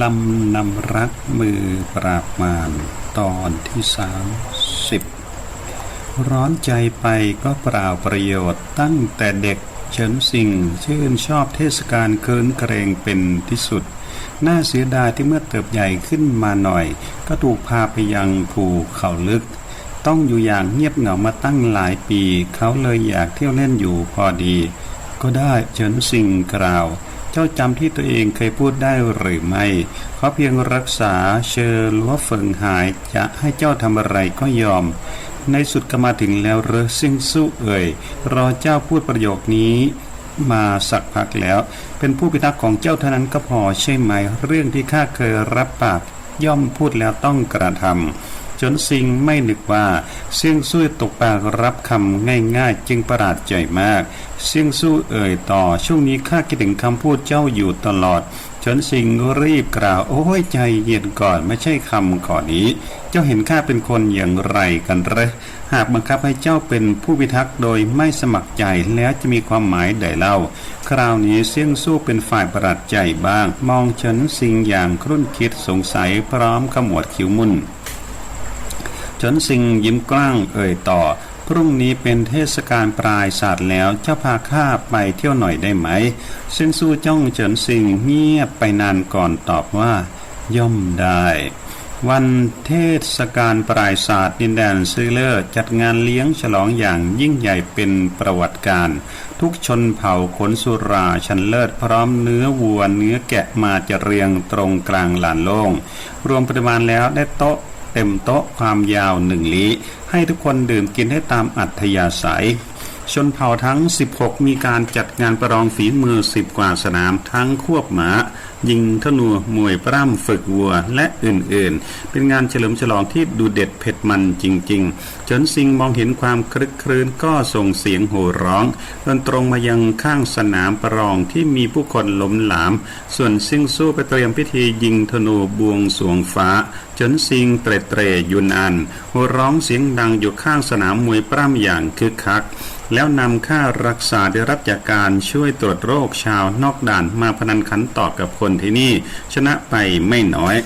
ลำนำรักมือปราบมารตอนที่สามสิบร้อนใจไปก็เปล่าประโยชน์ตั้งแต่เด็กเฉินสิงชื่นชอบเทศกาลเคินเกรงเป็นที่สุด น่าเสียดายที่เมื่อเติบใหญ่ขึ้นมาหน่อย ก็ถูกพาไปยังภูเขาลึก ต้องอยู่อย่างเงียบเหงามาตั้งหลายปี เขาเลยอยากเที่ยวเล่นอยู่พอดี ก็ได้เฉินสิงกล่าว จ้าจำที่ตัวเองเคยพูดได้หรือไม่ขาเพียงรักษาเชอลัวเฟิงหายจะให้เจ้าทำอะไรก็ยอม ในสุดก็มาถึงแล้วเรอซิ่งสู้เอ่ยรอเจ้าพูดประโยคนี้มาสักพักแล้ว เป็นผู้พิทักษ์ของเจ้าเท่านั้นก็พอใช่ไหม เรื่องที่ข้าเคยรับปากย่อมพูดแล้วต้องกระทำ จนซิงไม่นึกว่าเสี่ยงสู้ตกปากรับคำง่ายๆ จึงประหลาดใจมาก เสี่ยงสู้เอ่ยต่อช่วงนี้ข้าคิดถึงคำพูดเจ้าอยู่ตลอดจนสิงรีบกล่าวโอ้ยใจเย็นก่อนไม่ใช่คำก่อนนี้ เจ้าเห็นข้าเป็นคนอย่างไรกันเรหากบังคับให้เจ้าเป็นผู้พิทักษ์โดยไม่สมัครใจแล้วจะมีความหมายใดเล่า คราวนี้เสี่ยงสู้เป็นฝ่ายประหลาดใจบ้าง มองเฉินสิงอย่างครุ่นคิดสงสัยพร้อมขมวดคิ้วมุน เฉินซิงยิ้มกล้างเอ่ยต่อ พรุ่งนี้เป็นเทศกาลปลายศาสตร์แล้วเจ้าพาข้าไปเที่ยวหน่อยได้ไหมเซิงสู้จ้องเฉินซิงเงียบไปนานก่อนตอบว่า ย่อมได้วันเทศกาลปลายศาสตร์ดินแดนซิเลอร์จัดงานเลี้ยงฉลองอย่างยิ่งใหญ่เป็นประวัติการ ทุกชนเผ่าขนสุราชันเลิศพร้อมเนื้อวัวเนื้อแกะมาจะเรียงตรงกลางลานโล่งรวมปริมาณแล้วได้โต๊ะ เต็มโต๊ะความยาวหนึ่งลี้ ให้ทุกคนดื่มกินให้ตามอัธยาศัย ชนเผ่าทั้ง 16 มีการจัดงานประลองฝีมือ 10 กว่าสนามทั้งควบหมา ยิงธนูมวยปร้ำฝึกวัวและอื่นๆ เป็นงานเฉลิมฉลองที่ดูเด็ดเผ็ดมันจริง ๆ จนซิงมองเห็นความคลึกครื้นก็ส่งเสียงโห่ร้องเดินตรงมายังข้างสนามประลองที่มีผู้คนล้มหลาม ส่วนซิงสู้ไปเตรียมพิธียิงธนูบวงสวงฟ้า จนซิงเตรเตรยุนอันโห่ร้องเสียงดังอยู่ข้างสนามมวยปล้ำอย่างคึกคักแล้วนำค่ารักษาได้รับจากการช่วยตรวจโรคชาวนอกด่านมาพนันขันต่อกับคนที่นี่ ชนะไปไม่น้อย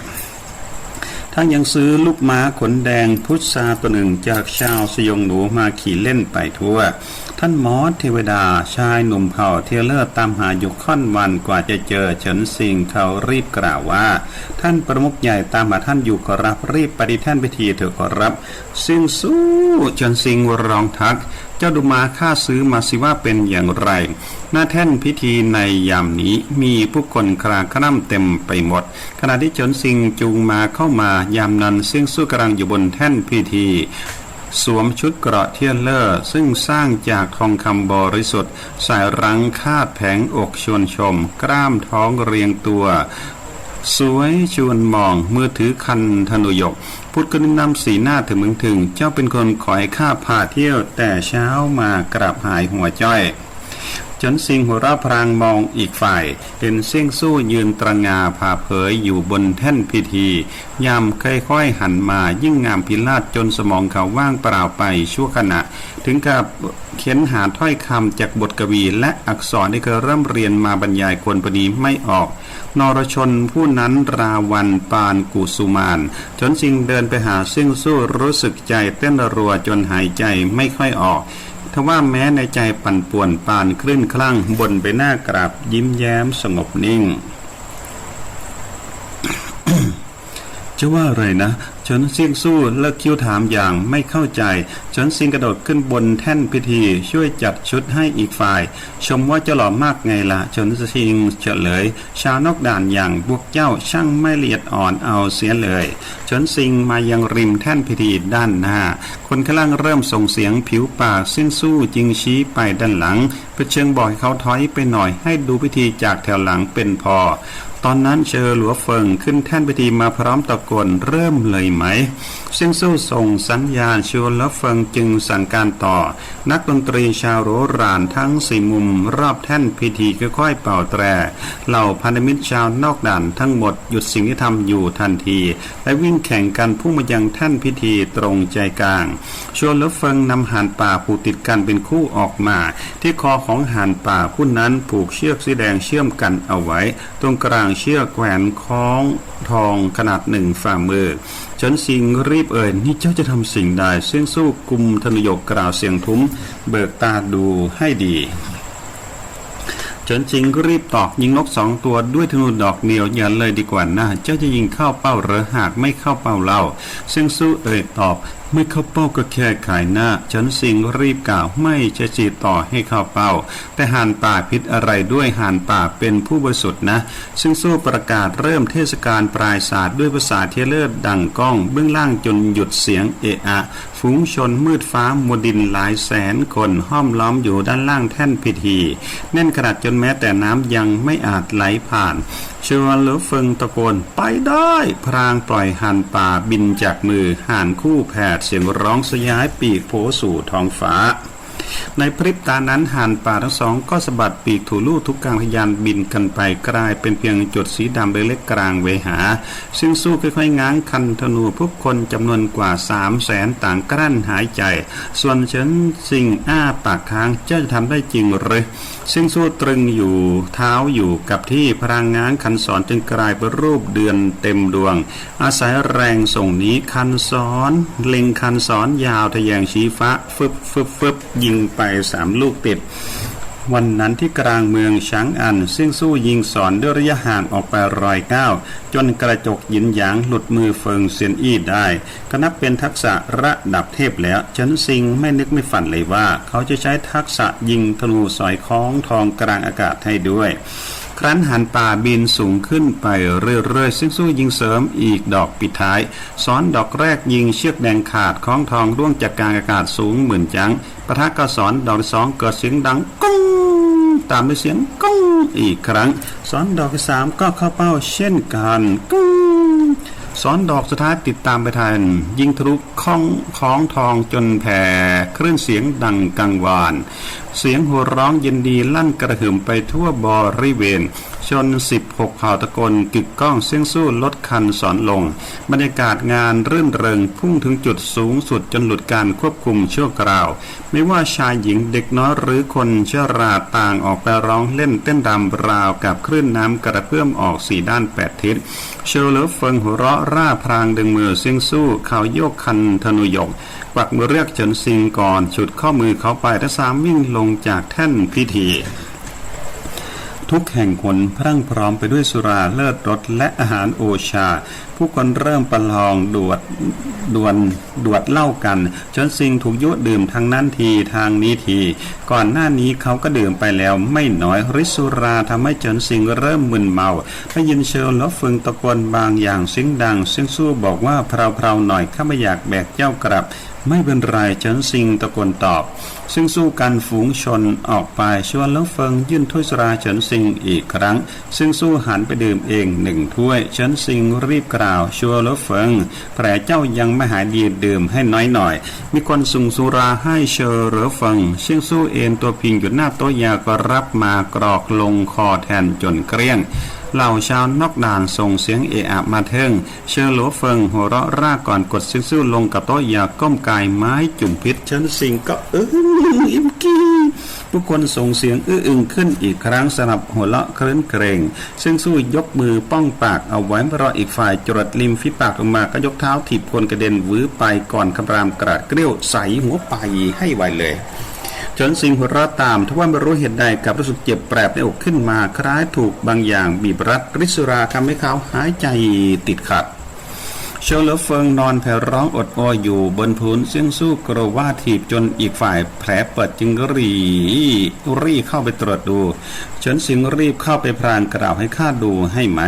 ทั้งยังซื้อลูกม้าขนแดงพุทราตัวหนึ่งจากชาวสยองหนูมาขี่เล่นไปทั่ว ท่านมอสเทวดาชายหนุ่มเผ่าเทเลอร์ตามหาอยู่ค่อนวันกว่าจะเจอเฉินสิงเขารีบกล่าวว่า ท่านประมุขใหญ่ตามหาท่านอยู่ขอรับรีบปฏิท่านพิธีเถอะขอรับ ซึ่งสู้เฉินสิงร้องทัก เจ้าดูมาค่าซื้อมาสิว่าเป็นอย่างไร หน้าแท่นพิธีในยามนี้มีผู้คนคลาคล่ำเต็มไปหมด ขณะที่เฉินซิงจูงมาเข้ามายามนั้นซึ่งสู้กำลังอยู่บนแท่นพิธีสวมชุดเกราะเทียนเลอร์ซึ่งสร้างจากทองคำบริสุทธิ์ใส่รังคาดแผงอกชวนชม กล้ามท้องเรียงตัว สวยชวนมองมือถือคันธนุยก พุทธก็นำสีหน้าถึงมึงถึง เจ้าเป็นคนขอให้ข้าพาเที่ยว แต่เช้ามากราบหายหัวจ้อยจนสิงหัวราพรางมองอีกฝ่ายเห็นเสี่ยงสู้ยืนตระงาผ่าเผยอยู่บนแท่นพิธี ยามค่อยๆหันมายิ่งงามพิลาศจนสมองเขาว่างเปล่าไปชั่วขณะ ถึงกับเขียนหาถ้อยคำจากบทกวีและอักษรที่เคยเริ่มเรียนมาบรรยายคนปนีไม่ออก นรชนผู้นั้นราวันปานกุสุมาน จนสิงเดินไปหาซึ่งสู้รู้สึกใจเต้นรัวจนหายใจไม่ค่อยออกทว่าแม้ในใจปั่นป่วนปานคลื่นคลั่งบนไปหน้ากราบยิ้มแย้มสงบนิ่ง จะว่าอะไรนะเฉินซิงสู้เลิกคิ้วถามอย่างไม่เข้าใจฉินซิงกระโดดขึ้นบนแท่นพิธี ช่วยจัดชุดให้อีกฝ่าย ชมว่าจะหล่อมากไงละ่ะฉินซิงเฉลย ชาวนอกด่านอย่างพวกเจ้าช่างไม่ละเอียดอ่อนเอาเสียเลยฉินซิงมายังริมแท่นพิธีด้านหน้า คนข้างล่างเริ่มส่งเสียงผิวปากซิ่งสู้จิงชี้ไปด้านหลังเพื่อเชิงบอกให้เขาถอยไปหน่อยให้ดูพิธีจากแถวหลังเป็นพอ ตอนนั้นเชอหลัวเฟิงขึ้นแท่นพิธีมาพร้อมตะโกนเริ่มเลยไหม เซิงสู้ส่งสัญญาณชวนหลัวเฟิงจึงสั่งการต่อ นักดนตรีชาวโรรานทั้งสี่มุมรอบแท่นพิธีค่อยๆเป่าแตร เหล่าพันธมิตรชาวนอกด่านทั้งหมดหยุดสิ่งที่ทำอยู่ทันที และวิ่งแข่งกันพุ่งมายังแท่นพิธีตรงใจกลาง ชวนหลัวเฟิงนำหานป่าผูกติดกันเป็นคู่ออกมา ที่คอของหานป่าคู่นั้นผูกเชือกสีแดงเชื่อมกันเอาไว้ ตรงกลางางเชือกแขวนคล้องทองขนาดหนึ่งฝ่ามือเฉินซิงรีบเอ่ยนี่เจ้าจะทำสิ่งใดเสี่งสู้กุมธนยกกล่าวเสียงทุ้ม เบิกตาดูให้ดีฉินจิงก็รีบตอกยิงนกสองตัวด้วยธนูดอกเดียวอย่าเลยดีกว่านะเจ้าจะยิงเข้าเป้าหรือหากไม่เข้าเป้าเล่าซียงสู้เอ่ยตอบ ไม่เข้าเป้าก็แค่ขายหน้าฉินซิงรีบกล่าวไม่จะจีต่อให้เข้าเป้า แต่ห่านป่าพิษอะไรด้วยห่านป่าเป็นผู้บริสุทธิ์นะ ซึ่งสู้ประกาศเริ่มเทศกาลปลายศาสตร์ด้วยภาษาเทเลอร์ดังก้อง เบื้องล่างจนหยุดเสียงเอะอะฝูงชนมืดฟ้ามวดินหลายแสนคนห้อมล้อมอยู่ด้านล่างแท่นพิธีแน่นขนาดจนแม้แต่น้ำยังไม่อาจไหลผ่าน ชวเหลือเฟิงตะโกนไปได้ พรางปล่อยห่านป่าบินจากมือห่านคู่แผดเสียงร้องสยายปีกโผสู่ท้องฟ้า ในพริบตานั้นห่านป่าทั้งสองก็สะบัดปีกถูลู่ทุกกลางทะยานบินกันไปกลายเป็นเพียงจุดสีดำเล็กๆกลางเวหา ซึ่งสู้ค่อยๆง้างคันธนูผู้คนจำนวนกว่าสามแสนต่างกลั้นหายใจ ส่วนเฉินสิงอ้าปากค้างเจ้าจะทำได้จริงหรือซึ่งสู้ตรึงอยู่เท้าอยู่กับที่พรางง้างคันสอนจึงกลายเป็นรูปเดือนเต็มดวง อาศัยแรงส่งนี้คันสอน เล็งคันสอนยาวทะแยงชี้ฟ้าฟึบฟึบฟึบยิงไปสามลูกติด วันนั้นที่กลางเมืองช้างอัน ซึ่งสู้ยิงสอนด้วยระยะห่างออกไปรอยเก้า จนกระจกยินหยางหลุดมือเฟิงเซียนอี้ได้ ก็นับเป็นทักษะระดับเทพแล้วฉันซิงไม่นึกไม่ฝันเลยว่า เขาจะใช้ทักษะยิงธนูสอยคล้องทองกลางอากาศให้ด้วย ครั้นหันป่าบินสูงขึ้นไปเรื่อยๆซึ่งสู้ยิงเสริมอีกดอกปิดท้าย ซ้อนดอกแรกยิงเชือกแดงขาดคล้องทองร่วงจากกลางอากาศสูงหมื่นจังประทะกระสอนดอกที่สองเกิดเสียงดังกุ้งตามด้วยเสียงกุ้งอีกครั้ง ซ้อนดอกที่สามก็เข้าเป้าเช่นกันก้ง ซ้อนดอกสุดท้ายติดตามไปทัน ยิงทะลุข้องคล้องทองจนแผ่คลื่นเสียงดังกังวาน เสียงหัวร้องเย็นดีลั่นกระหึ่มไปทั่วบริเวณ ชนสิบหกข่าวตะกนกึกก้องเสียงสู้ลดคันสอนลง บรรยากาศงานรื่นเริงพุ่งถึงจุดสูงสุดจนหลุดการควบคุมชั่วคราว ไม่ว่าชายหญิงเด็กน้อยหรือคนเชื้อราต่างออกไปร้องเล่นเต้นรำราวกับคลื่นน้ำกระเพื่อมออกสี่ด้านแปดทิศเชลเลอเฟิงหัวเราะร่าพรางดึงมือเสียงสู้เขาโยกคันธนุยกกวักมือเรียกเฉินซิงก่อนฉุดข้อมือเขาไปทั้งสามวิ่งลงจากแท่นพิธี ทุกแห่งหนพรั่งพร้อมไปด้วยสุราเลิศรสและอาหารโอชา ผู้คนเริ่มประลองดวดดวนดวดเล้ากัน จนซิงถูกยุดื่มทางนั้นทีทางนี้ที ก่อนหน้านี้เขาก็ดื่มไปแล้วไม่น้อยริสุราทำให้จนซิงเริ่มมึนเมาได้ยินเชิญแล้วฟึงตะโกนบางอย่างเสียงดังเสียงสู้บอกว่าเพลาๆหน่อยข้าไม่อยากแบกเจ้ากลับ ไม่เป็นไรเฉินซิงตะโกนตอบ ซึ่งสู้กันฝูงชนออกไปชวนแล้วเฟิงยื่นถ้วยสุราเฉินซิงอีกครั้ง ซึ่งสู้หันไปดื่มเองหนึ่งถ้วยเฉินซิงรีบกล่าวชัวแล้วเฟิงแผลเจ้ายังไม่หายดีดื่มให้น้อยหน่อย มีคนส่งสุราให้เชอเหลือเฟิงเชิงสู้เอนตัวพิงอยู่หน้าโต๊ะยาก็รับมากรอกลงคอแทนจนเกลี้ยงเหล่าชาวนอกด่านส่งเสียงเอะอะมาเทิง เชอหลวเฟิงหัวเราะร่าก่อนกดซิ้วๆลงกับโต๊ะยาก้มกายไม้จุ่มพิษเชิญสิงก็เอออิมกี้ผู้คนส่งเสียงอื้ออึงขึ้นอีกครั้งสนับหัวเราะเคลิ้นเกรงซึ่งสู้ยกมือป้องปากเอาไว้รออีกฝ่ายจรดริมฝีปากลงมาก็ยกเท้าถีบคนกระเด็นวื้อไปก่อนคำรามกระดเกลี้ยวใสหัวไปให้ไวเลยจนสิงหัวเราะตามทว่าไม่รู้เหตุใดกับรู้สึกเจ็บแปรบในอกขึ้นมาคล้ายถูกบางอย่างบีบรัดริสุราทำให้เขาหายใจติดขัด เชลเลอเฟิงนอนแผ่ร้องอดอยอยู่บนพื้นเสียงสู้กระว่าถีบจนอีกฝ่ายแผลเปิดจึงรีรีเข้าไปตรวจดูเฉินสิงรีบเข้าไปพรางกล่าวให้ข้าดูให้ไหม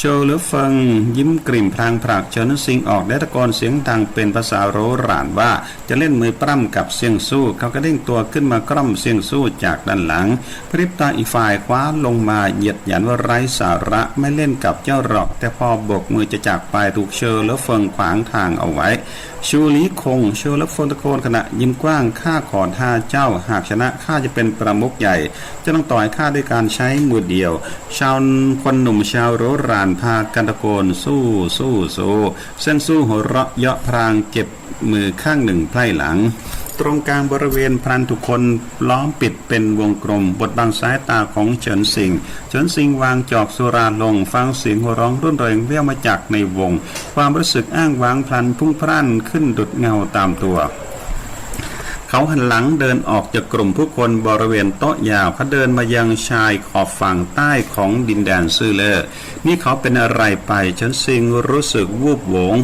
โชเลอเฟิงยิ้มกริ่มพรางผลักเฉินสิงออกได้ตะโกนเสียงดังเป็นภาษาโรหรานว่า จะเล่นมือปล้ำกับเสียงสู้ เขาก็เด้งตัวขึ้นมากล่อมเสียงสู้จากด้านหลัง พริบตาอีกฝ่ายคว้าลงมาเหยียดหยันว่าไร้สาระไม่เล่นกับเจ้าหรอก แต่พอบกมือจะจากไปถูกเชอเลอเฟิงขวางทางเอาไว้ชูลีคงเชอเลอเฟิงตะโกนขณะยิ้มกว้างข้าขอท่าเจ้าหากชนะข้าจะเป็นประมุขใหญ่ จะต้องต่อยข้าด้วยการใช้มือเดียว ชาวคนหนุ่มชาวโรรานพากันตะโกนสู้สู้สู้เส้นสู้หัวเราะเยาะพรางเก็บมือข้างหนึ่งไพล่หลัง ตรงกลางบริเวณพรันทุกคนล้อมปิดเป็นวงกลม บทบังสายตาของเฉินสิงเฉินสิงวางจอกสุราลง ฟังเสียงหัวร้องรุ่นเริงเวี่ยวมาจากในวง ความรู้สึกอ้างว้างพลันพุ่งพรั่นขึ้นดุดเงาตามตัวเขาหันหลังเดินออกจากกลุ่มผู้คนบริเวณโต๊ะยาวเขาเดินมายังชายขอบฝั่งใต้ของดินแดนซื่อเลอนี่เขาเป็นอะไรไปฉันซิงรู้สึกวูบหวง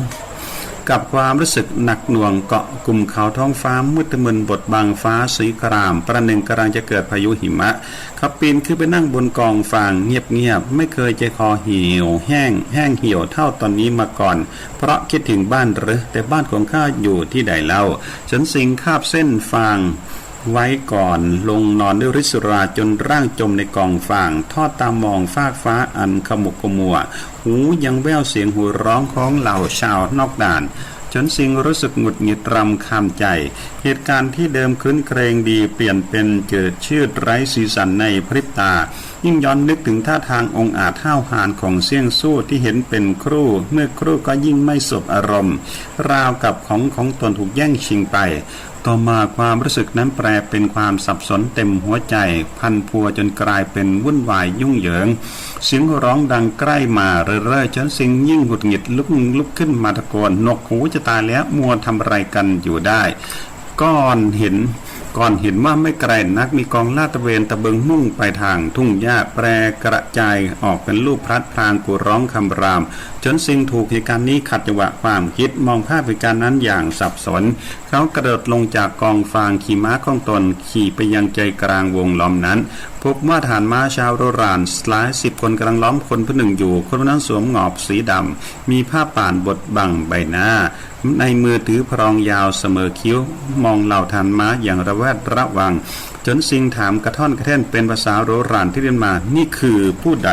กับความรู้สึกหนักหน่วงเกาะกลุ่มเขาท้องฟ้ามืดมึนบดบังฟ้าสีคราม ประหนึ่งกำลังจะเกิดพายุหิมะเขาปีนขึ้นไปนั่งบนกองฟางเงียบๆไม่เคยใจคอเหี่ยว แห้ง แห้งเหี่ยวเท่าตอนนี้มาก่อน เพราะคิดถึงบ้านหรือแต่บ้านของข้าอยู่ที่ใดเล่าฉันสิงคาบเส้นฟาง ไว้ก่อนลงนอนด้วยริสุราจนร่างจมในกองฟาง ทอดตามองฟากฟ้าอันขมุกขมัว หูยังแววเสียงหูร้องของเหล่าชาวนอกด่านจนสิงรู้สึกหงุดหงิดรำคาญใจ เหตุการณ์ที่เดิมคืนเครงดีเปลี่ยนเป็นเจิดชืดไร้สีสันในพริบตา ยิ่งย้อนนึกถึงท่าทางองค์อาจห้าวหาญของเสี่ยงสู้ที่เห็นเป็นครู่ เมื่อครู่ก็ยิ่งไม่สบอารมณ์ ราวกับของของตนถูกแย่งชิงไป ต่อมาความรู้สึกนั้นแปลเป็นความสับสนเต็มหัวใจ พันพัวจนกลายเป็นวุ่นวายยุ่งเหยิง เสียงร้องดังใกล้มาเรื่อยๆจนสิงยิ่งหงุดหงิดลุกลุกขึ้นมาตะโกนนกหูจะตายแล้วมัวทำอะไรกันอยู่ได้ก่อนเห็น ก่อนเห็นว่าไม่ไกลนักมีกองลาดตระเวนตะเบิงมุ่งไปทางทุ่งหญ้าแปรกระจายออกเป็นลูกพลัดพรางกูร้องคำราม จนสิงถูกเหตุการณ์นี้ขัดจังหวะความคิดมองภาพเหตุการณ์นั้นอย่างสับสน เขากระโดดลงจากกองฟางขี่ม้าของตนขี่ไปยังใจกลางวงล้อมนั้น พบว่าฐานม้าชาวโรรานหลายสิบคนกำลังล้อมคนผู้หนึ่งอยู่ คนนั้นสวมหงอบสีดำมีผ้าป่านบดบังใบหน้า ในมือถือพรองยาวเสมอคิ้ว มองเหล่าทานม้าอย่างระแวดระวัง จนสิงถามกระท่อนกระแท่นเป็นภาษาโรรานที่เรียนมานี่คือผู้ใด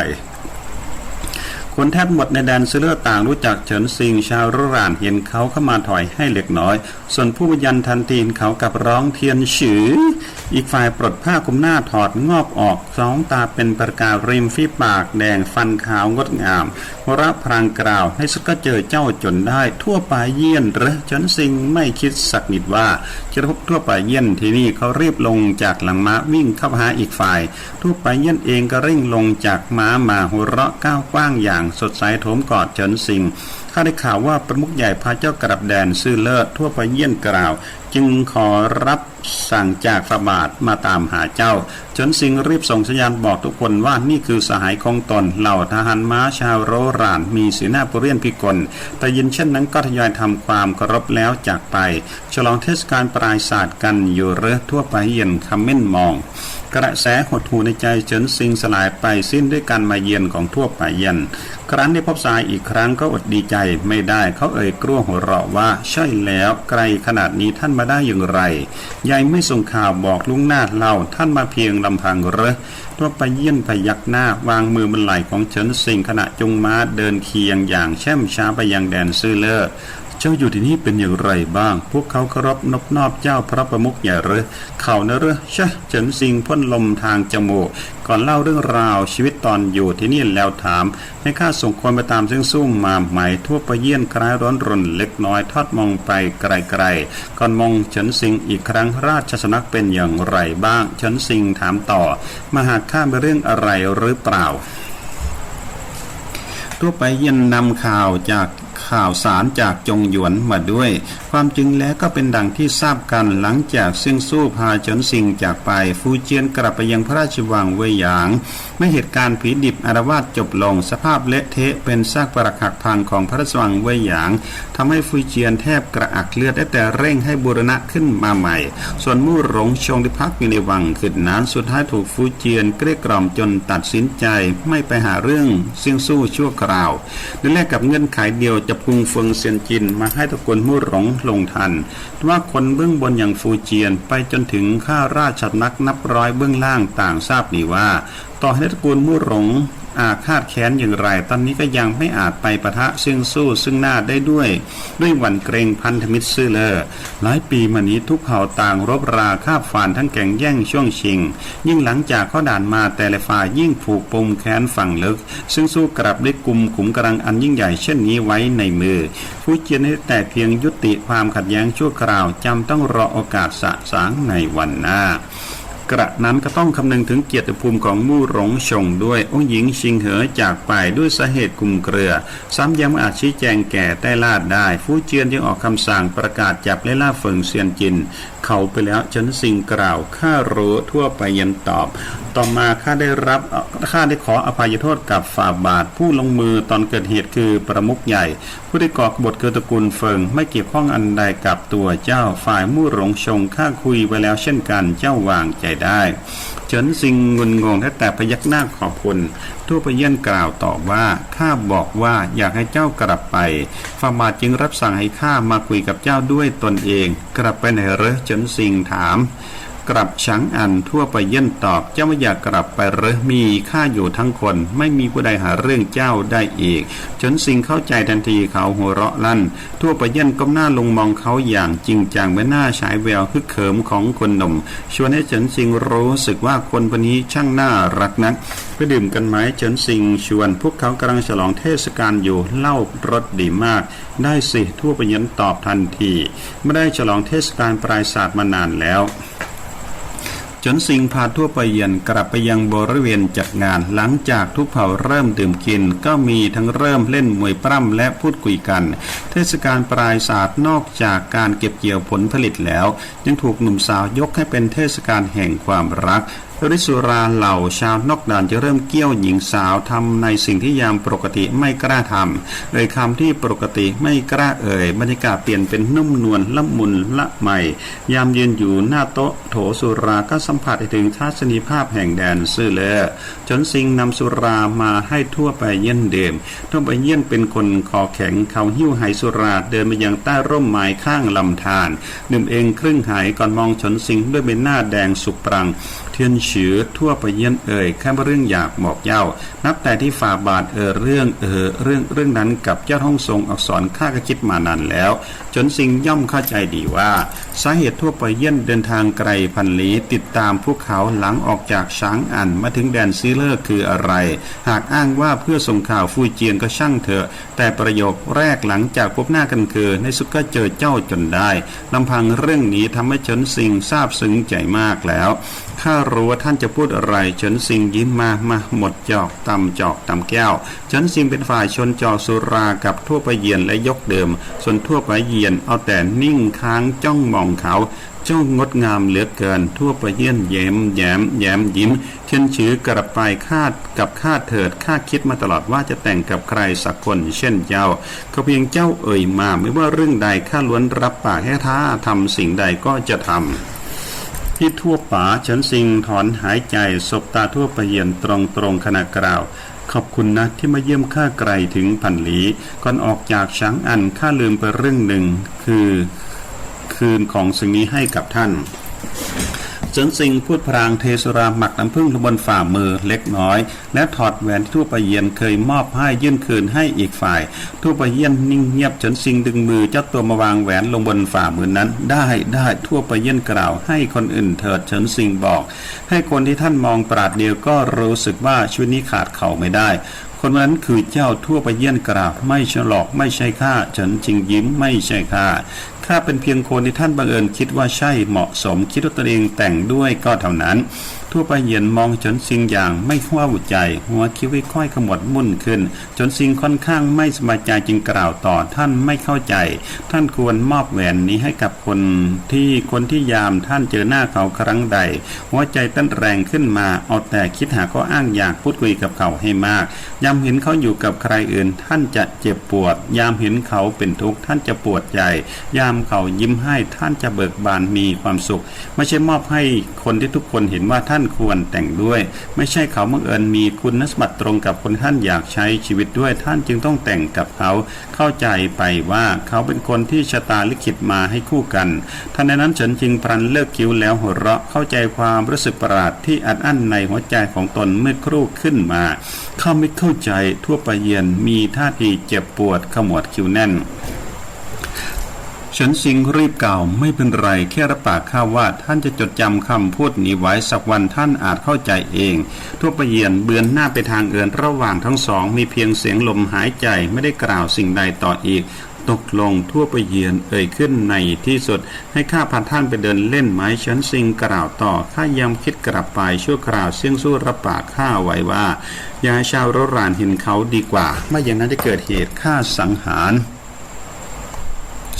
คนแทบหมดในแดนซิเลอร์ต่างรู้จักเฉินซิงชาวรุรานเห็นเขาเข้ามาถอยให้เล็กน้อย ส่วนผู้ยันทันทีนเขากับร้องเทียนฉือ อีกฝ่ายปลดผ้าคลุมหน้าถอดงอกออกสองตาเป็นประกายริมฝีปากแดงฟันขาวงดงามวระพรางกล่าวให้สก็เจอเจ้าจนได้ ทั่วไปเยี่ยนหรือเฉินซิงไม่คิดสักนิดว่าจะพบทั่วไปเยี่ยนที่นี่เขารีบลงจากหลังม้าวิ่งเข้าหาอีกฝ่าย ทั่วไปเยี่ยนเองก็เร่งลงจากม้ามาหัวเราะก้าวกว้างอย่างสดใสโถมกอดเฉินซิงข้าได้ข่าวว่าประมุขใหญ่พระเจ้ากระดับแดนซื่อเลิศทั่วไปเยี่ยนกล่าว จึงขอรับ สั่งจากฟาบาทมาตามหาเจ้า จนสิงรีบส่งสัญญาณบอกทุกคนว่านี่คือสหายของตน เหล่าทหารม้าชาวโรราน มีสีหน้าปุเรียนพิกลแต่ยินเช่นนั้นก็ทยอยทำความเคารพแล้วจากไป ฉลองเทศกาลปลายศาสตร์กันอยู่เรือทั่วไปเย็นคำเม่นมองกระแสหดหูในใจเฉินซิงสลายไปสิ้นด้วยการมาเยือนของทั่วไปเย็น ครั้นได้พบสายอีกครั้งก็อดดีใจไม่ได้เขาเอ่ยกลั้วหัวเราะว่า ใช่แล้วไกลขนาดนี้ท่านมาได้อย่างไรยายไม่ส่งข่าวบอกลุงนาดเล่าท่านมาเพียงลำพังเหรอตัวไปเยี่ยนพยักหน้าวางมือบนไหล่ของเฉินซิงขณะจงม้าเดินเคียงอย่างแช่มช้าไปยังแดนซื่อเลอ เจ้าอยู่ที่นี่เป็นอย่างไรบ้าง พวกเขาเคารพนบนอบเจ้าพระประมุขใหญ่หรือเขานะหรือใช่เฉินซิงพ่นลมทางจมูกก่อนเล่าเรื่องราวชีวิตตอนอยู่ที่นี่แล้วถามให้ข้าส่งคนไปตามซึ่งซุ่มมาไหม่ทั่วไปเยี่ยนคล้ายร้อนรนเล็กน้อยทอดมองไปไกลๆก่อนมองเฉินซิงอีกครั้งราชสนักเป็นอย่างไรบ้างเฉินซิงถามต่อ มาหากข้าไปเรื่องอะไรหรือเปล่าทั่วไปเย็นนำข่าวจาก ข่าวสารจากจงหยวนมาด้วย ความจริงแล้วก็เป็นดังที่ทราบกันหลังจากเซี่ยงสู้พาเฉินซิงจากไป ฟูเจียนกลับไปยังพระราชวังเวยหยางเมื่อเหตุการณ์ผีดิบอารวาสจบลง สภาพเละเทะเป็นซากปรักหักพังของพระราชวังเวยหยางทำให้ฟูเจียนแทบกระอักเลือดได้แต่เร่งให้บูรณะขึ้นมาใหม่ ส่วนมู่หลงชงที่พักอยู่ในวังขึ้นนั้นสุดท้ายถูกฟูเจียนเกลี้ยกล่อมจนตัดสินใจไม่ไปหาเรื่องเซี่ยงสู้ชั่วคราวและแลกกับเงื่อนไขเดียวจะพุงเฟิงเซียนจิน มาให้ตระกูลมู่หลงลงทันว่าคนเบื้องบนอย่างฟูเจียน ไปจนถึงข้าราชนักนับร้อยเบื้องล่างต่างทราบดีว่า ต่อให้ตระกูลมู่หลง อาฆาตแค้นอย่างไร ตอนนี้ก็ยังไม่อาจไปประทะซึ่งสู้ซึ่งหน้าได้ด้วย ด้วยวันเกรงพันธมิตรซื่อเลอหลายปีมานี้ทุกเผ่าต่างรบราคาบฝานทั้งแก่งแย่งช่วงชิง ยิ่งหลังจากเขาด่านมาแต่ละฝ่ายยิ่งผูกปมแค้นฝังลึก ซึ่งสู้กลับด้วยกลุ่มขุมกำลังอันยิ่งใหญ่เช่นนี้ไว้ในมือ ผู้เจียนให้แต่เพียงยุติความขัดแย้งชั่วคราวจำต้องรอโอกาสสะสางในวันหน้า กระนั้นก็ต้องคำนึงถึงเกียรติภูมิของมู่หลงชงด้วยองค์หญิงชิงเหอจากไปด้วยสาเหตุกลุ่มเกลือ ซ้ำย้ำอาจชี้แจงแก่ใต้ลาดได้ ฟูเจียนยังออกคำสั่งประกาศจับและล่าเฟิงเซียนจิน เขาไปแล้วจนสิงกล่าวข้ารู้ทั่วไปยันตอบ ต่อมาข้าได้รับข้าได้ขออภัยโทษกับฝ่าบาทผู้ลงมือตอนเกิดเหตุคือประมุขใหญ่ ผู้ได้ก่อกบฏคือตระกูลเฟิงไม่เกี่ยวข้องอันใดกับตัวเจ้าฝ่ายมู่หลงชงข้าคุยไว้แล้วเช่นกันเจ้าวางใจได้ เฉินซิงงุนงงแต่พยักหน้าขอบคุณทั่วไปเยี่ยนกล่าวตอบว่าข้าบอกว่าอยากให้เจ้ากลับไปฟามาจึงรับสั่งให้ข้ามาคุยกับเจ้าด้วยตนเอง กลับไปไหนเหรอเฉินซิงถาม กลับช้างอันทั่วไปเยี่ยนตอบเจ้าไม่อยากกลับไปเหรือมีข้าอยู่ทั้งคน ไม่มีผู้ใดหาเรื่องเจ้าได้อีก จนสิงเข้าใจทันทีเขาหัวเราะลั่น ทั่วไปเยี่ยนก้มหน้าลงมองเขาอย่างจริงจังใบหน้าฉายแววฮึกเขิมของคนหนุ่มชวนให้เฉินสิงรู้สึกว่าคนคนนี้ช่างน่ารักนักไปดื่มกันไหมเฉินสิงชวน พวกเขากำลังฉลองเทศกาลอยู่เล้ารสดีมาก ได้สิทั่วไปเยี่ยนตอบทันที ไม่ได้ฉลองเทศกาลปลายศาสตร์มานานแล้ว จนสิงพาทั่วไปเยือนกลับไปยังบริเวณจัดงาน หลังจากทุกเผ่าเริ่มดื่มกิน ก็มีทั้งเริ่มเล่นมวยปล้ำและพูดคุยกัน เทศกาลปลายศาสตร์นอกจากการเก็บเกี่ยวผลผลิตแล้ว ยังถูกหนุ่มสาวยกให้เป็นเทศกาลแห่งความรัก ริสุราเหล่าชาวนอกด่านจะเริ่มเกี่ยวหญิงสาวทำในสิ่งที่ยามปกติไม่กล้าทำเอ่ยคำที่ปกติไม่กล้าเอ่ยบรรยากาศเปลี่ยนเป็นนุ่มนวลละมุนละไมยามยืนอยู่หน้าโต๊ะโถสุราก็สัมผัสถึงทัศนีภาพแห่งแดนซื่อเลอจนสิงนำสุรามาให้ทั่วไปเยี่ยนเดิมทั่วไปเยี่ยนเป็นคนคอแข็งเขาหิ้วไหสุราเดินมายังใต้ร่มไม้ข้างลำธารดื่มเองครึ่งหายก่อนมองชนสิงด้วยใบหน้าแดงสุปรังเทียนฉือทั่วไปเยี่ยนเอ่ยแค่เรื่องอยากบอกเย้านับแต่ที่ฝ่าบาทเออเรื่องเออเรื่องเรื่องนั้นกับเจ้าห้องทรงอักษรข้าก็คิดมานานแล้ว จนสิงย่อมเข้าใจดีว่า สาเหตุทั่วไปเยี่ยนเดินทางไกลพันลี้ติดตามพวกเขาหลังออกจากช้างอันมาถึงแดนซีเลอร์คืออะไร หากอ้างว่าเพื่อส่งข่าวฟูเจียนก็ช่างเถอะ แต่ประโยคแรกหลังจากพบหน้ากันคือ ในสุดก็เจอเจ้าจนได้ลำพังเรื่องนี้ทำให้ชนสิงซาบซึ้งใจมากแล้วข้ารู้ว่าท่านจะพูดอะไรเฉินซิงยิ้มมามาหมดจอกตำจอกตำแก้วเฉินซิงเป็นฝ่ายชนจอกสุรากับทั่วไปเยียนและยกเดิม ส่วนทั่วไปเยียนเอาแต่นิ่งค้างจ้องมองเขาเจ้างดงามเหลือเกิน ทั่วไปเยี่ยนแย้มแย้มแย้มยิ้มเทียนชือกระไปคาดกับคาดเถิดคาดคิดมาตลอดว่าจะแต่งกับใครสักคนเช่นเจ้าก็เพียงเจ้าเอ่ยมาไม่ว่าเรื่องใดข้าล้วนรับปากให้ท้าทำสิ่งใดก็จะทำ ที่ทั่วป่าฉันสิงถอนหายใจสบตาทั่วไปเยียนตรงตรงขณะกล่าว ขอบคุณนะที่มาเยี่ยมข้าไกลถึงพันหลีก่อนออกจากช้างอันข้าลืมไปเรื่องหนึ่ง คือ คืนของสิ่งนี้ให้กับท่าน เจินสิงพูดพรางเทสุราหมักน้ำพึ่งลงบนฝ่ามือเล็กน้อย และถอดแหวนที่ทั่วไปเยียนเคยมอบให้ยื่นคืนให้อีกฝ่ายทั่วไปเยียนนิ่งเงียบเฉินซิงดึงมือเจ้าตัวมาวางแหวนลงบนฝ่ามือนั้น ได้ได้ทั่วไปเยียนกล่าว ให้คนอื่นเถิดเฉินซิงบอก ให้คนที่ท่านมองปราดเดียวก็รู้สึกว่าชีวิตนี้ขาดเขาไม่ได้คนนั้นคือเจ้าทั่วไปเยี่ยนกราบไม่ฉลอกไม่ใช่ข้าฉันจริงยิ้มไม่ใช่ข้า ถ้าเป็นเพียงคนที่ท่านบังเอิญคิดว่าใช่เหมาะสม คิดว่าตัวเองแต่งด้วยก็เท่านั้น ทั่วไปเย็นมองจนสิงอย่างไม่ว่าบุใจ หัวคิ้วค่อยขมวดมุ่นขึ้น จนสิงค่อนข้างไม่สบายใจจึงกล่าวต่อท่านไม่เข้าใจ ท่านควรมอบแหวนนี้ให้กับคนที่คนที่ยามท่านเจอหน้าเขาครั้งใด หัวใจเต้นแรงขึ้นมาเอาแต่คิดหาข้ออ้างอยากพูดคุยกับเขาให้มาก ยามเห็นเขาอยู่กับใครอื่น ท่านจะเจ็บปวด ยามเห็นเขาเป็นทุกข์ท่านจะปวดใจ ยามเขายิ้มให้ท่านจะเบิกบานมีความสุข ไม่ใช่มอบให้คนที่ทุกคนเห็นว่าท่านานควรแต่งด้วย ไม่ใช่เขาบังเอิญมีคุณสมบัติตรงกับคนท่านอยากใช้ชีวิตด้วย ท่านจึงต้องแต่งกับเขาเข้าใจไปว่าเขาเป็นคนที่ชะตาลิขิตมาให้คู่กันทันใดนั้นฉันจึงพลันเลิกคิ้วแล้วหัวเราะเข้าใจความรู้สึกประหลาดที่อัดอั้นในหัวใจของตนเมื่อครู่ขึ้นมาเขาไม่เข้าใจทั่วไปเยียนมีท่าทีเจ็บปวดขมวดคิ้วแน่น ฉันสิงรีบกล่าวไม่เป็นไรแค่รับปากข้าว่าท่านจะจดจำคำพูดนี้ไว้สักวันท่านอาจเข้าใจเอง ทั่วไปเยียนเบือนหน้าไปทางเอื่นระหว่างทั้งสอง มีเพียงเสียงลมหายใจไม่ได้กล่าวสิ่งใดต่ออีกตกลงทั่วไปเยียนเอ่ยขึ้นในที่สุด ให้ข้าพาท่านไปเดินเล่นไหมฉันสิงกล่าวต่อข้ายังคิดกลับไปชั่วคราวเสี่ยงสู้รับปากข้าไว้ว่าอย่าชาวโรรานเห็นเขาดีกว่า ไม่อย่างนั้นจะเกิดเหตุฆ่าสังหาร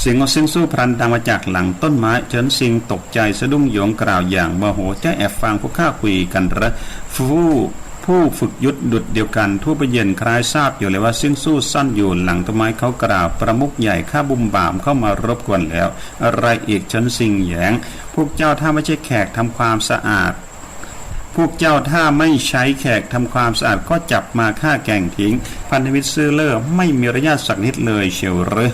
สียงของเสียงสู้พรันดังมาจากหลังต้นไม้เฉินซิงตกใจสะดุ้งโยงกล่าวอย่างโมโหจะแอบฟังพวกข้าคุยกันระฟูผู้ฝึกยุทธดุดเดียวกันทั่วไปเย็นคล้ายทราบอยู่เลยว่าเสียงสู้ซ่อนอยู่หลังต้นไม้เขากล่าวประมุขใหญ่ข้าบุมบามเข้ามารบกวนแล้ว อะไรอีกเฉินซิงแยง พวกเจ้าถ้าไม่ใช่แขกทำความสะอาด พวกเจ้าถ้าไม่ใช้แขกทำความสะอาดก็จับมาฆ่าแก่งทิ้ง พันธมิตรซื้อเลอร์ไม่มีระยะสักนิดเลยเชียวหรือ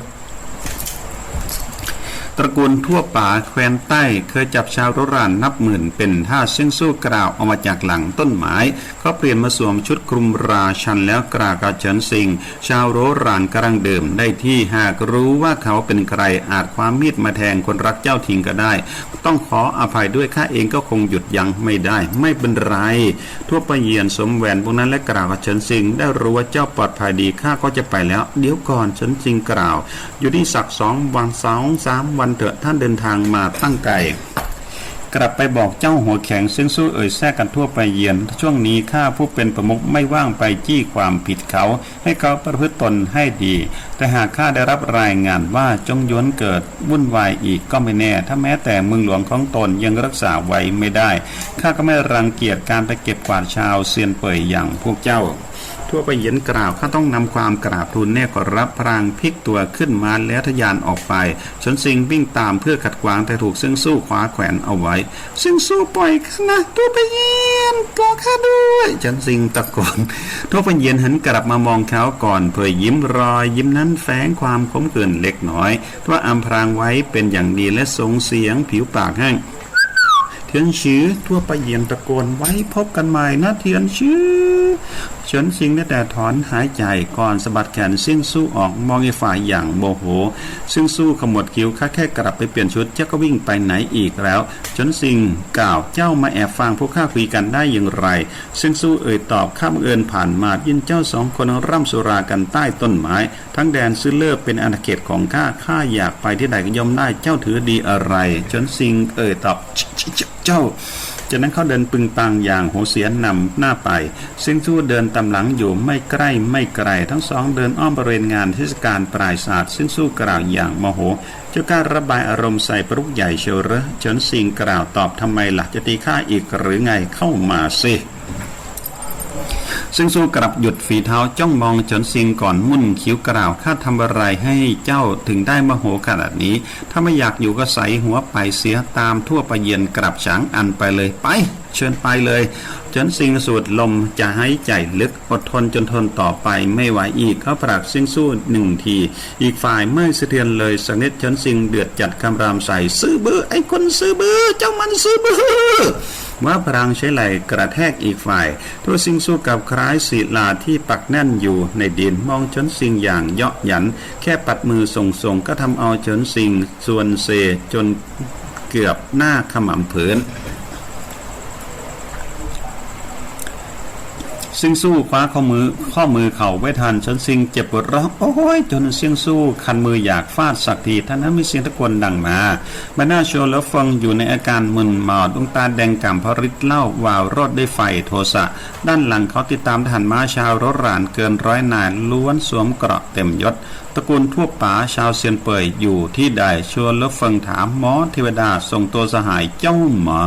ตระกูลทั่วป่าแคว้นใต้เคยจับชาวโรรานนับหมื่นเป็นท่าเส้นสู้กล่าวออกมาจากหลังต้นไม้เขาเปลี่ยนมาสวมชุดคลุมราชันแล้วกล่าวกับเฉินซิงชาวโรรานกำลังเดิมได้ที่หากรู้ว่าเขาเป็นใครอาจความมีดมาแทงคนรักเจ้าทิ้งก็ได้ ต้องขออภัยด้วยข้าเองก็คงหยุดยั้งไม่ได้ ไม่เป็นไร ทั่วไปเยียนสมแหวนพวกนั้นและกล่าวกับเฉินซิงได้รู้ว่าเจ้าปลอดภัยดีข้าก็จะไปแล้ว เดี๋ยวก่อนเฉินซิงกล่าว อยู่ที่สักสองวันสองสามวันเถอะท่านเดินทางมาตั้งไกลกลับไปบอกเจ้าหัวแข็งซึ่งสู้เอ่ยแทรกกันทั่วไปเยียน ช่วงนี้ข้าผู้เป็นประมุขไม่ว่างไปจี้ความผิดเขา ให้เขาประพฤติตนให้ดี แต่หากข้าได้รับรายงานว่าจงยวนเกิดวุ่นวายอีกก็ไม่แน่ ถ้าแม้แต่เมืองหลวงของตนยังรักษาไว้ไม่ได้ข้าก็ไม่รังเกียจการไปเก็บกวาดชาวเซียนเป่ยอย่างพวกเจ้า ทั่วไปเย็นกล่าวข้าต้องนำความกราบทูลแน่ขอรับพรางพลิกตัวขึ้นมาแล้วทะยานออกไปชนสิงวิ่งตามเพื่อขัดขวางแต่ถูกซึ่งสู้ขวาแขวนเอาไว้ ซึ่งสู้ปล่อยนะทั่วไปเย็นกอข้าด้วยชนสิงตะโกนทั่วไปเย็นหันกลับมามองเขาก่อนเพื่อยิ้มรอยยิ้มนั้นแฝงความขมขื่นเล็กน้อยทั่วอำพรางไว้เป็นอย่างดีและทรงเสียงผิวปากแห้งเทียนชื้อทั่วไปเยียนตะโกนไว้พบกันใหม่นะเทียนชือ ฉนซิงได้แต่ถอนหายใจก่อนสะบัดแขนซิ่งสู้ออกมองไอีกฝ่ายอย่างโมโห ซึ่งสู้ขมวดคิ้วค่าแค่กลับไปเปลี่ยนชุดเจ้าก็วิ่งไปไหนอีกแล้วฉนซิงกล่าวเจ้ามาแอบฟังพวกข้าคุยกันได้อย่างไร ซึ่งสู้เอ่ยตอบข้าบังเอิญผ่านมายินเจ้าสองคนร่ำสุรากันใต้ต้นไม้ ทั้งแดนซื้อเลิกเป็นอาณาเขตของข้าข้าอยากไปที่ใดก็ย่อมได้เจ้าถือดีอะไรฉนซิงเอ่ยตอบเจ้า จากนั้นเขาเดินปึงปังอย่างโหเสียนนำหน้าไป ซึ่งสู้เดินตามหลังอยู่ไม่ใกล้ไม่ไกล ทั้งสองเดินอ้อมบริเวณงานเทศกาลปลายศาสตร์ซึ่งสู้กล่าวอย่างโมโหเจ้าการระบายอารมณ์ใส่ปรุกใหญ่เชียวเหรอเฉินซิงกล่าวตอบทำไมหล่ะจะตีข้าอีกหรือไงเข้ามาสิ ซึ่งสู้กลับหยุดฝีเท้าจ้องมองเฉินซิงก่อนมุ่นคิ้วกล่าวข้าทำอะไรให้เจ้าถึงได้มโหขนาดนี้ ถ้าไม่อยากอยู่ก็ใส่หัวไปเสียตามทั่วไปเย็นกลับฉางอันไปเลยไป เชิญไปเลยเฉินซิงสูดลมจะให้ใจลึกอดทนจนทนต่อไปไม่ไหวอีกเขาปรากซิงสู้หนึ่งที อีกฝ่ายไม่สะเทือนเลยสักนิดเฉินซิงเดือดจัดคำรามใส่ซื้อบื้อไอ้คนซื้อบื้อเจ้ามันซื้อบื้อ ว่าพลังใช้ไหลกระแทกอีกฝ่ายทั่วสิงสู้กับคล้ายศิลาที่ปักแน่นอยู่ในดินมองชนสิงอย่างเยาะหยัน แค่ปัดมือส่งส่งก็ทำเอาชนสิงส่วนเซจนเกือบหน้าขมำผืน ซิงสู้คว้าข้อมือข้อมือเข่าไว้ทันชนซิงเจ็บปวดร้องโอ้ยจนเสียงสู้คันมืออยากฟาดสักทีท่านนั้นมีเสียงตะโกนดังมาใบหน้าโชว์แล้วฟังอยู่ในอาการมึนเมาดวงตาแดงก่ำพราะฤทธิ์เล้าวาวรอดด้วยไฟโทสะ ด้านหลังเขาติดตามทหารม้าชาวรถรานเกินร้อยนายล้วนสวมเกราะเต็มยศตระกูลทั่วป่าชาวเซียนเป่ยอยู่ที่ใดชวนแล้วฟังถามหมอเทวดาส่งตัวสหายเจ้ามา